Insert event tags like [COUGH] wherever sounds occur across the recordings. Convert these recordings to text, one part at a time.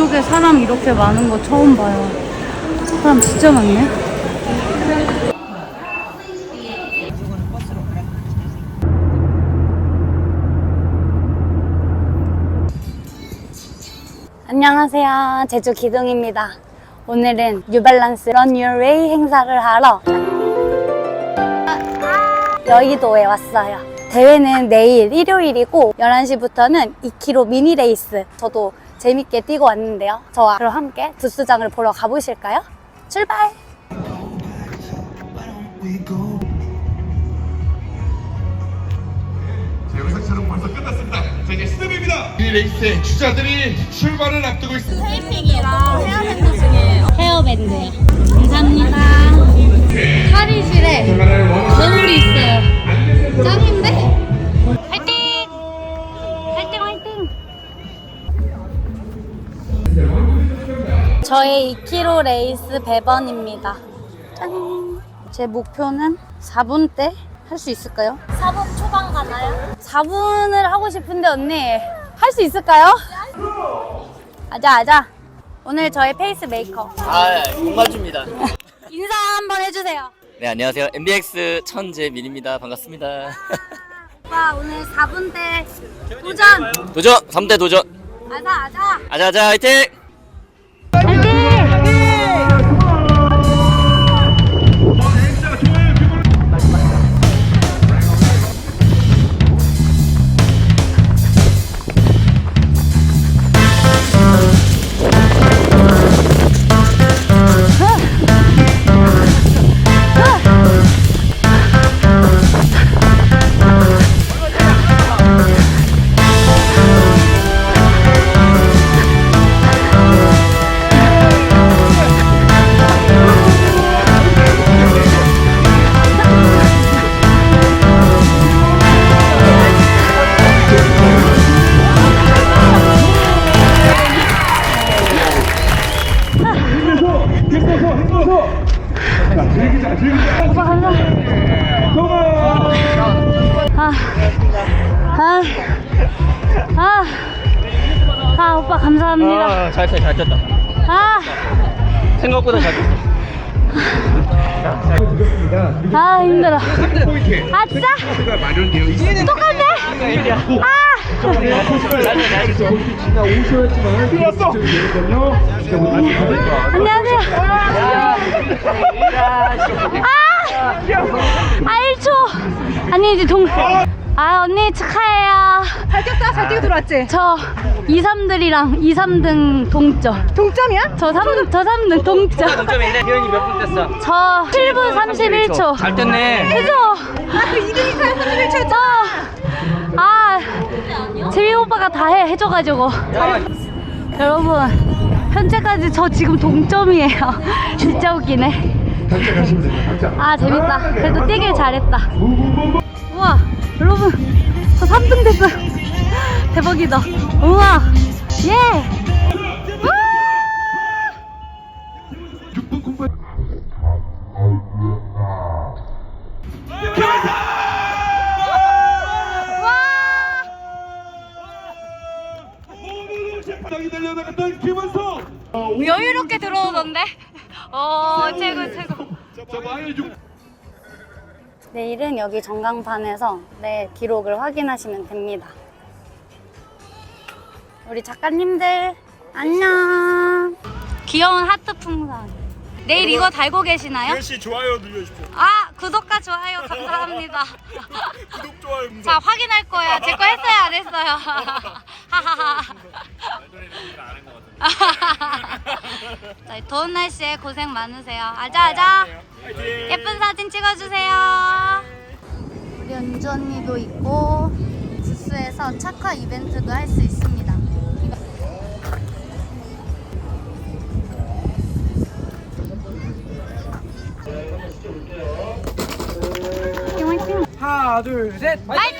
이쪽에 사람 이렇게 많은 거 처음 봐요. 사람 진짜 많네. 안녕하세요. 제주 기둥입니다. 오늘은 뉴발란스 Your Way 행사를 하러 여의도에 왔어요. 대회는 내일 일요일이고 11시부터는 2km 미니 레이스. 저도 재밌게 뛰고 왔는데요. 저와 그럼 함께 부스장을 보러 가보실까요? 출발! 자, 영상 촬영 벌써 끝났습니다. 자, 이제 시작입니다. 이 레이스의 주자들이 출발을 앞두고 있습니다. 헤어밴드요. 감사합니다. 탈의실에 거울이 있어요. 짱인데? 저의 2km 레이스 배번입니다. 짠! 제 목표는 4분대 할 수 있을까요? 4분 초반 가나요? 4분을 하고 싶은데 언니 할 수 있을까요? 아자 아자 오늘 저의 페이스 메이커 아, 공관주입니다. 인사 한번 해주세요 네, 안녕하세요. MBX 천재민입니다. 반갑습니다. 오빠 오늘 4분대 도전 도전! 3대 도전! 아자 아자 아자아자 화이팅! 오빠 감사합니다 아, 아, 아, 아 오빠 감사합니다 아, 잘 쳤다, 잘 쳤다. 아, 생각보다 잘 쳤다. 아 힘들어 아 진짜? 마련되어 있습니다. 똑같네 아. 안녕하세요 아! 아 1초 아니 이제 동... 아 언니 축하해요. 잘 뛰었어? 잘 뛰고 들어왔지? 저 2, 3들이랑 2, 3등 동점. 동점이야? 저 3, 저 3등 동점. 점인데 기현이 몇 분 됐어? 저 7분 31초. 잘 됐네. 그죠? 나그 2등이 사야 31초 아. 재민 오빠가 다 해, 해줘가지고. 여러분 현재까지 저 지금 동점이에요. [LAUGHS] 진짜 웃기네. 아 재밌다. 그래도 뛰길 잘했다 여러분 저 3등 됐어요. [LAUGHS] 대박이다. 우와. 예. 여유롭게 들어오던데? [LAUGHS] 어 최고 최고. 자, 마일 중. 내일은 여기 전광판에서 내 기록을 확인하시면 됩니다. 우리 작가님들 안녕. 귀여운 하트 풍선. 내일 이거 달고 계시나요? 씨 좋아요 눌러주십시오. 아 구독과 좋아요 감사합니다. [LAUGHS] 구독 좋아요. [LAUGHS] 자 확인할 거예요. 제 거 했어요 안 했어요? 하하하. [LAUGHS] 자, 더운 날씨에 고생 많으세요. 아자 아자. 예쁜 사진 찍어주세요. 우리 은주 언니도 있고 부스에서 착화 이벤트도 할 수 있습니다. 하나 둘 셋 화이팅!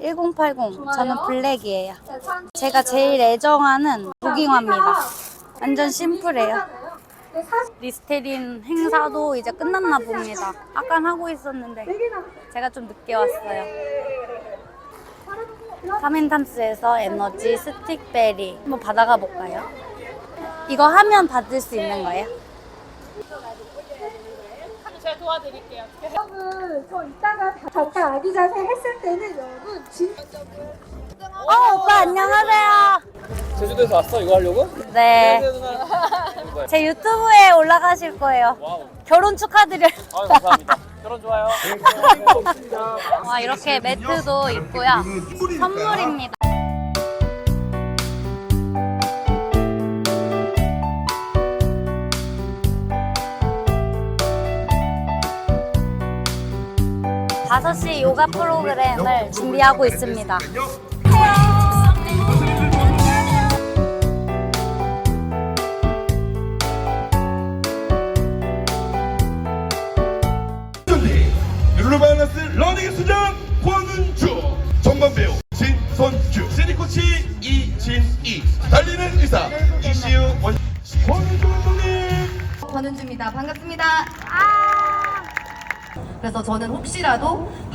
1080 저는 블랙이에요. 제가 제일 애정하는 조깅화입니다. 완전 심플해요. 리스테린 행사도 이제 끝났나 봅니다. 아까 하고 있었는데 제가 좀 늦게 왔어요. 카멘탐스에서 에너지 스틱베리 한번 받아가 볼까요? 이거 하면 받을 수 있는 거예요? 여러분 저 이따 가 잠깐 아기 자세 했을 때는 여러분 진짜 어 오빠 안녕하세요 제주도에서 왔어? 이거 하려고? 네 [LAUGHS] 제 유튜브에 올라가실 거예요 와우. 결혼 축하드려요 아 감사합니다. 결혼 좋아요. [LAUGHS] 와 이렇게 매트도 있고요 선물입니다 다섯 시 요가 프로그램을 준비하고 있습니다.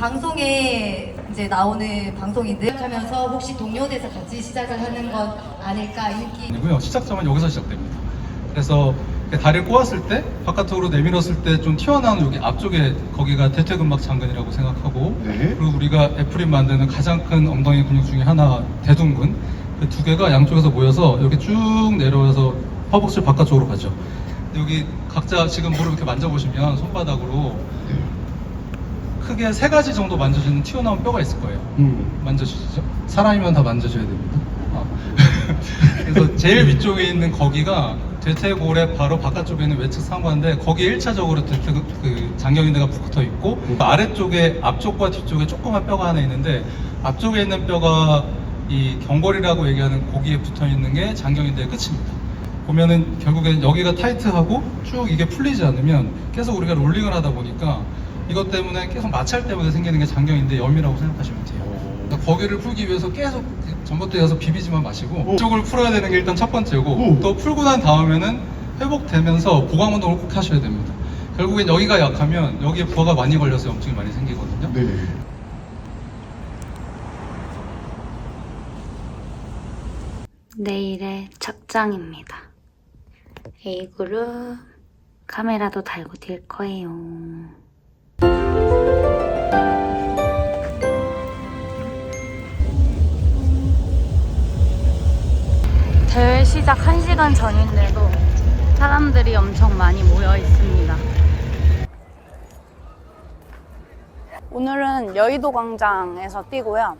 방송에 이제 나오는 방송인들 하면서 혹시 동료돼서 같이 시작을 하는 건 아닐까 인기 아니고요. 시작점은 여기서 시작됩니다. 그래서 다리를 꼬았을 때 바깥으로 내밀었을 때 좀 튀어나오는 여기 앞쪽에 거기가 대퇴근막 장근이라고 생각하고 네. 그리고 우리가 에프린 만드는 가장 큰 엉덩이 근육 중에 하나 대둔근 그 두 개가 양쪽에서 모여서 이렇게 쭉 내려와서 허벅지 바깥쪽으로 가죠. 여기 각자 지금 무릎 이렇게 만져보시면 손바닥으로 크게 세 가지 정도 만져지는 튀어나온 뼈가 있을 거예요. 만져주시죠. 사람이면 다 만져줘야 됩니다. 어. [LAUGHS] 그래서 제일 위쪽에 있는 거기가 대퇴골의 바로 바깥쪽에 있는 외측 상관인데 거기에 1차적으로 대퇴 그 장경인대가 붙어 있고 그 아래쪽에 앞쪽과 뒤쪽에 조그만 뼈가 하나 있는데 앞쪽에 있는 뼈가 이 경골이라고 얘기하는 거기에 붙어 있는 게 장경인대의 끝입니다. 보면은 결국엔 여기가 타이트하고 쭉 이게 풀리지 않으면 계속 우리가 롤링을 하다 보니까 이것 때문에 계속 마찰 때문에 생기는 게 장경인대 염이라고 생각하시면 돼요. 그러니까 거기를 풀기 위해서 계속 전봇대에 가서 비비지만 마시고 이쪽을 풀어야 되는 게 일단 첫 번째고 오. 또 풀고 난 다음에는 회복되면서 보강 운동을 꼭 하셔야 됩니다. 결국엔 여기가 약하면 여기에 부하가 많이 걸려서 염증이 많이 생기거든요. 네. 내일의 착장입니다. A그룹 카메라도 달고 뛸 거예요. 대회 시작 1시간 전인데도 사람들이 엄청 많이 모여 있습니다. 오늘은 여의도 광장에서 뛰고요.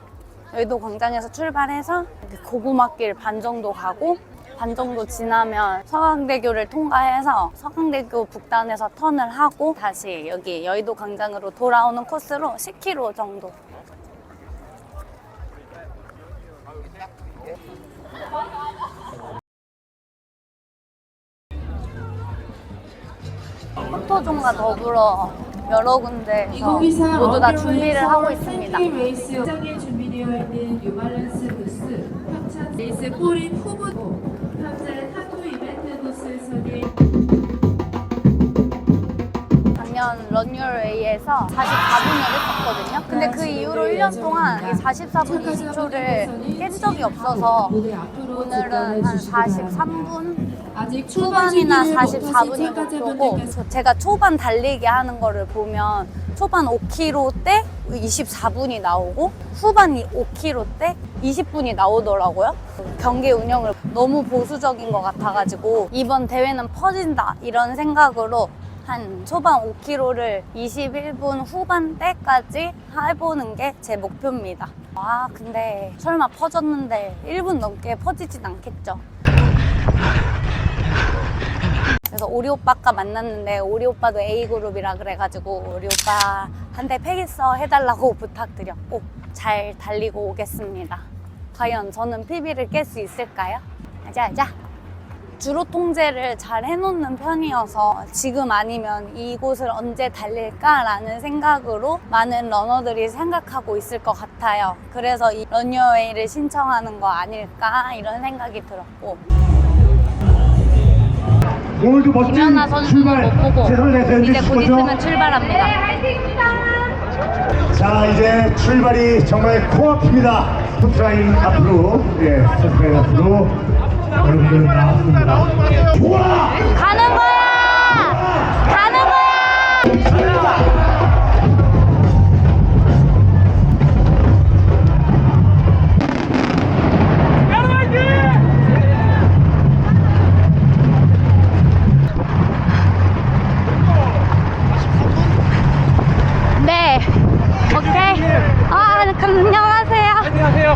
여의도 광장에서 출발해서 고구마길 반 정도 가고 반 정도 지나면 서강대교를 통과해서 서강대교 북단에서 턴을 하고 다시 여기 여의도 광장으로 돌아오는 코스로 10km 정도. 토존과 더불어 여러 군데에서 모두 다 준비를 하고 있습니다. 레이스 장에 준비되어 있는 뉴발란스 부스, 협찬 레이스 꼬린 후보, 현재 타투 이벤트 부스에서는 작년 런유웨이에서 44분을 했었거든요. 근데 그 이후로 1년 동안 이 44분 20초를 깬 적이 없어서 오늘은 한 43분 아직 초반이나 출발 44분이 목표고 제가 초반 달리기 하는 거를 보면 초반 5km 때 24분이 나오고 후반 5km 때 20분이 나오더라고요. 경기 운영을 너무 보수적인 것 같아가지고 이번 대회는 퍼진다 이런 생각으로 한 초반 5km를 21분 후반대까지 해보는 게 제 목표입니다. 아 근데 설마 퍼졌는데 1분 넘게 퍼지진 않겠죠. 그래서 오리 오빠 아까 만났는데 오리 오빠도 A 그룹이라 그래가지고 오리 오빠한테 팩있어 해달라고 [LAUGHS] 부탁드렸고 잘 달리고 오겠습니다. 과연 저는 PB를 깰 수 있을까요? 아자 아자. 주로 통제를 잘 해놓는 편이어서 지금 아니면 이곳을 언제 달릴까라는 생각으로 많은 러너들이 생각하고 있을 것 같아요. 그래서 이 런유어웨이를 신청하는 거 아닐까 이런 생각이 들었고 오늘도 멋진 김연아 선수는 출발 못 보고 이제 곧? 있으면 출발합니다. 자 이제 출발이 정말 코앞입니다 스트라인 앞으로 예 스트라인 앞으로 여러분들 나왔습니다 좋아 가는 거야! 가는 거야!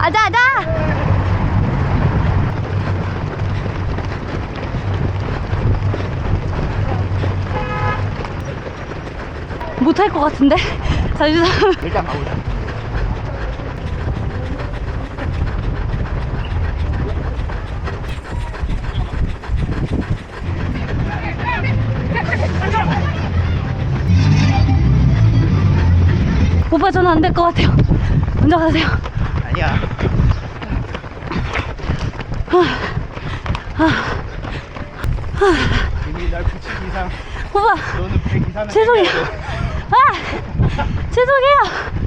아자, 아자. 못할 것 같은데? 잠시만. 일단 가보자. 오빠 저는 안 될 것 같아요. 먼저 가세요. 아니야. 이미 날 붙이기 이상 오빠, 너는 100 이상은 죄송해요. 아! 죄송해요. 아!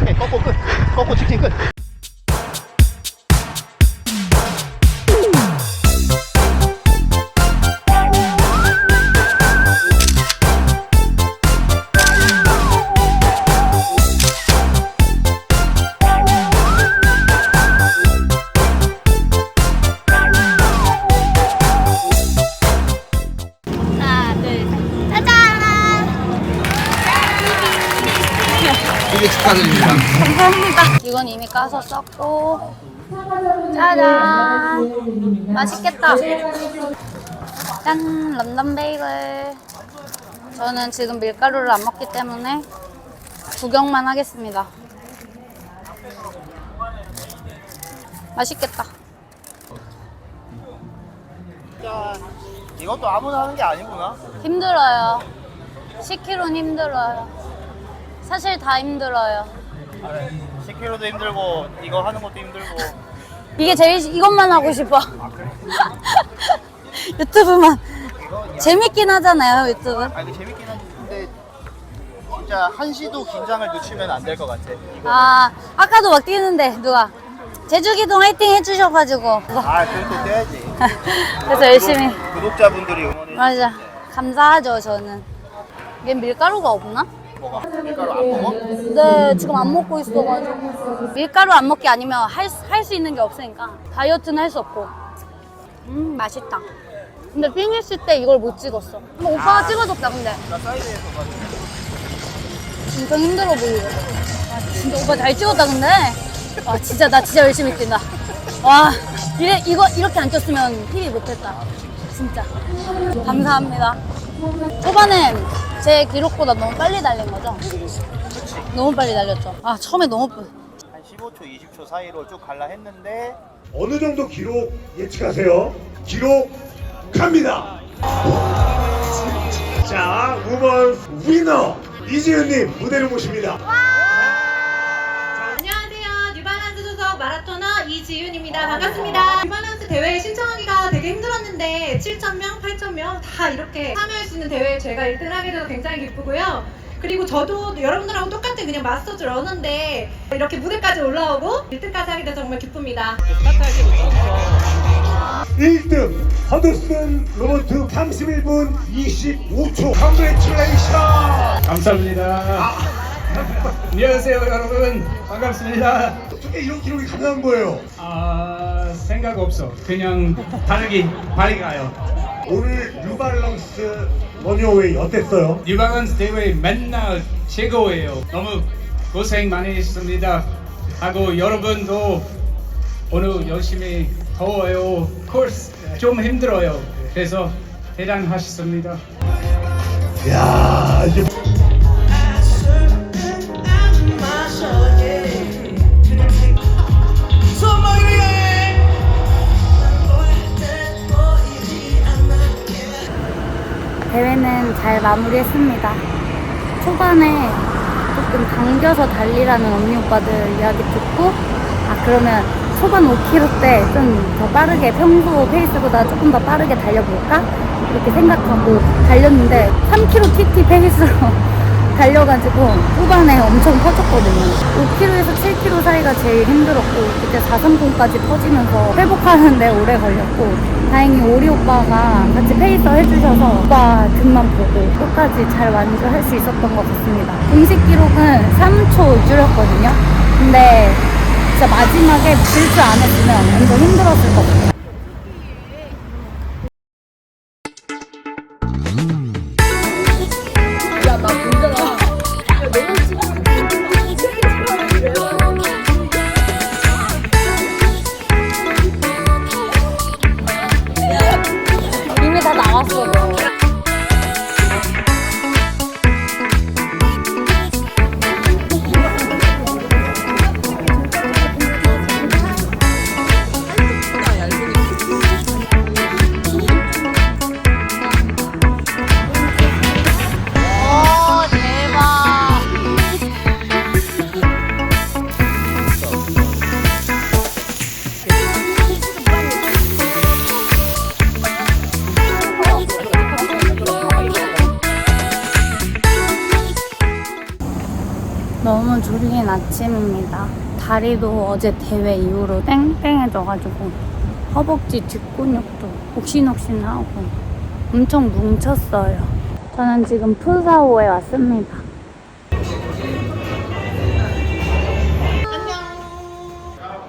오케이 꺾고 끝. 꺾고 까서 썼고. 짜잔! 맛있겠다. 짠! 런던 베이글. 저는 지금 밀가루를 안 먹기 때문에 구경만 하겠습니다. 맛있겠다. 이것도 아무나 하는 게 아니구나. 힘들어요. 10kg는 힘들어요. 사실 다 힘들어요. 10kg도 힘들고 이거 하는 것도 힘들고. 이게 제일 시- 이것만 하고 싶어. [LAUGHS] 유튜브만 재밌긴 하잖아요 유튜브. 아 이거 재밌긴 한데 진짜 한시도 긴장을 늦추면 안 될 것 같아. 이거. 아 아까도 막 뛰는데 누가 제주기동 화이팅 해주셔가지고 아또 떼야지. [LAUGHS] 그래서 열심히 구독자분들이 응원해 맞아 감사하죠 저는. 얘 밀가루가 없나? 뭐가 밀가루 안 먹어? 네 지금 안 먹고 있어가지고 밀가루 안 먹기 아니면 할 수 있는 게 없으니까 다이어트는 할 수 없고. 음 맛있다. 근데 삥 했을 때 이걸 못 찍었어. 한번 오빠가 찍어줬다 근데. 나 사이드에서 가지고. 엄청 힘들어 보이거든. 아, 진짜 오빠 잘 찍었다 근데. 와 진짜 나 진짜 열심히 뛴다. 와 이래 이거 이렇게 안 쪘으면 TV 못했다. 진짜. 감사합니다. 초반엔 제 기록보다 너무 빨리 달린 거죠? 너무 빨리 달렸죠. 아 처음에 너무 빨- 한 15초, 20초 사이로 쭉 갈라 했는데 어느 정도 기록 예측하세요 기록 갑니다 자, 5번 위너 이지은님 무대를 모십니다. 마라토너 이지윤입니다. 반갑습니다. 뉴발란스 대회에 신청하기가 되게 힘들었는데 7,000명, 8,000명 다 이렇게 참여할 수 있는 대회에 제가 1등 하게 돼서 굉장히 기쁘고요. 그리고 저도 여러분들하고 똑같은 그냥 마스터즈 러너인데 이렇게 무대까지 올라오고 1등까지 하게 돼서 정말 기쁩니다. 1등 허드슨 로버트 31분 25초 컨그레츄레이션 감사합니다. 안녕하세요 여러분 반갑습니다. 어떻게 이런 기록이 가능한 거예요? 아 생각 없어 그냥 달리기 빨리 가요. 오늘 뉴발랑스 러닝어웨이 어땠어요? 뉴발란스 대회 맨날 최고예요. 너무 고생 많이 했습니다. 하고 여러분도 오늘 열심히 더워요. 코스 좀 힘들어요. 그래서 대단하셨습니다. 야 이제 대회는 잘 마무리했습니다. 초반에 조금 당겨서 달리라는 언니 오빠들 이야기 듣고 아 그러면 초반 5km 때 좀 더 빠르게 평소 페이스보다 조금 더 빠르게 달려볼까 이렇게 생각하고 달렸는데 3km TT 페이스로 [LAUGHS] 달려가지고 후반에 엄청 퍼졌거든요. 5km에서 7km 사이가 제일 힘들었고 그때 430까지 퍼지면서 회복하는데 오래 걸렸고 다행히 오리 오빠가 같이 페이서 해주셔서 오빠 등만 보고 끝까지 잘 완주할 수 있었던 것 같습니다. 공식 기록은 3초 줄였거든요. 근데 진짜 마지막에 질 줄 안 했으면 엄청 힘들었을 것 같아요. 아침입니다. 다리도 어제 대회 이후로 땡땡해져가지고 허벅지 뒷근육도 옥신옥신하고 엄청 뭉쳤어요. 저는 지금 푸사오에 왔습니다. 자,